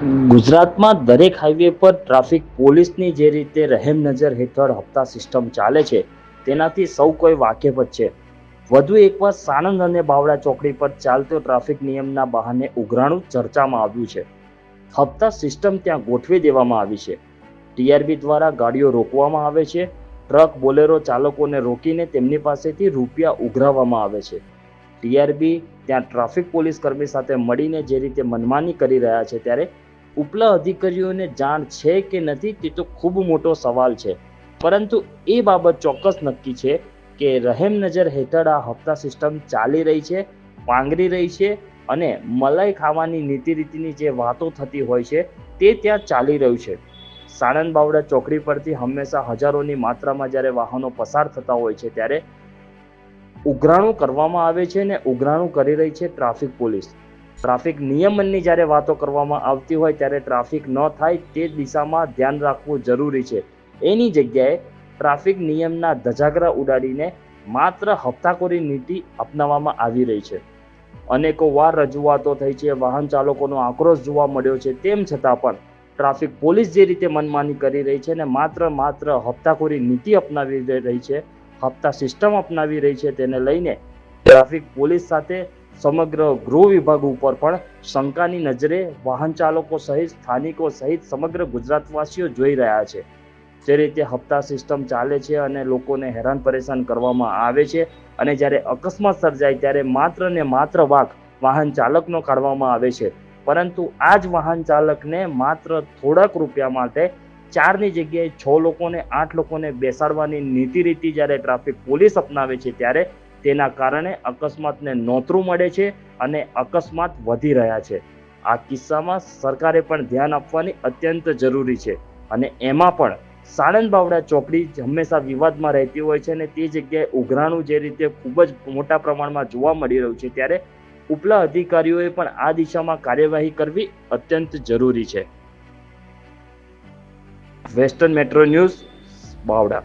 ગુજરાતમાં દરેક હાઈવે પર ટ્રાફિક પોલીસની જે રીતે રહેમ નજર હેઠળ હપ્તા સિસ્ટમ ચાલે છે, તેનાથી સૌ કોઈ વાકેફ જ છે. વધુ એકવાર સાણંદ અને બાવળા ચોકડી પર ચાલતો ટ્રાફિક નિયમના બહાને ઉઘરાણું ચર્ચામાં આવ્યું છે. હપ્તા સિસ્ટમ ત્યાં ગોઠવી દેવામાં આવી છે. ટીઆરબી દ્વારા ગાડીઓ રોકવામાં આવે છે, ટ્રક બોલેરો ચાલકોને રોકીને તેમની પાસેથી રૂપિયા ઉઘરાવવામાં આવે છે. ટીઆરબી ત્યાં ટ્રાફિક પોલીસ કર્મી સાથે મળીને જે રીતે મનમાની કરી રહ્યા છે, ત્યારે ઉપલા અધિકારીઓને જાણ છે કે નથી તે તો ખૂબ મોટો સવાલ છે. પરંતુ એ બાબત ચોક્કસ નક્કી છે કે રહેમ નજર હેઠળ આ હપ્તા સિસ્ટમ ચાલી રહી છે, પાંગરી રહી છે અને મલાઈ ખાવાની નીતિ રીતિની જે વાતો થતી હોય છે તે ત્યાં ચાલી રહ્યું છે. સાણંદ બાવડા ચોકડી પરથી હંમેશા હજારોની માત્રામાં જ્યારે વાહનો પસાર થતા હોય છે ત્યારે ઉઘરાણું કરવામાં આવે છે ને ઉઘરાણું કરી રહી છે ટ્રાફિક પોલીસ. ટ્રાફિક નિયમનની જ્યારે વાતો કરવામાં આવતી હોય ત્યારે ટ્રાફિક ન થાય તે દિશામાં ધ્યાન રાખવું જરૂરી છે. એની જગ્યાએ ટ્રાફિક નિયમના ધજાગરા ઉડાડીને માત્ર હપ્તાખોરી નીતિ અપનાવવામાં આવી રહી છે. અનેકો વાર રજૂઆતો થઈ છે, વાહન ચાલકોનો આક્રોશ જોવા મળ્યો છે, તેમ છતાં પણ ટ્રાફિક પોલીસ જે રીતે મનમાની કરી રહી છે ને માત્ર માત્ર હપ્તાખોરી નીતિ અપનાવી રહી છે, હપ્તા સિસ્ટમ અપનાવી રહી છે, તેને લઈને ટ્રાફિક પોલીસ સાથે સમગ્ર ગૃહ વિભાગ ઉપર પણ શંકાની નજરે વાહન ચાલકો સહિત સ્થાનિકો સહિત સમગ્ર ગુજરાતવાસીઓ જોઈ રહ્યા છે. જે રીતે હપ્તા સિસ્ટમ ચાલે છે અને લોકોને હેરાન પરેશાન કરવામાં આવે છે અને જ્યારે અકસ્માત સર્જાય ત્યારે માત્ર ને માત્ર વાક વાહન ચાલકનો કાઢવામાં આવે છે. પરંતુ આ જ વાહન ચાલકને માત્ર થોડાક રૂપિયા માટે ચારની જગ્યાએ છ લોકોને આઠ લોકોને બેસાડવાની નીતિ રીતિ જ્યારે ટ્રાફિક પોલીસ અપનાવે છે ત્યારે તેના કારણે અકસ્માતને નોતરું મળે છે અને અકસ્માત વધી રહ્યા છે. આ કિસ્સામાં સરકારે પણ ધ્યાન આપવાની અત્યંત જરૂરી છે અને એમાં પણ સાણંદ બાવડા ચોકડી હંમેશા વિવાદમાં રહેતી હોય છે અને તે જગ્યાએ ઉઘરાણું જે રીતે ખૂબ જ મોટા પ્રમાણમાં જોવા મળી રહ્યું છે ત્યારે ઉપલા અધિકારીઓએ પણ આ દિશામાં કાર્યવાહી કરવી અત્યંત જરૂરી છે. વેસ્ટર્ન મેટ્રો ન્યૂઝ બાવડા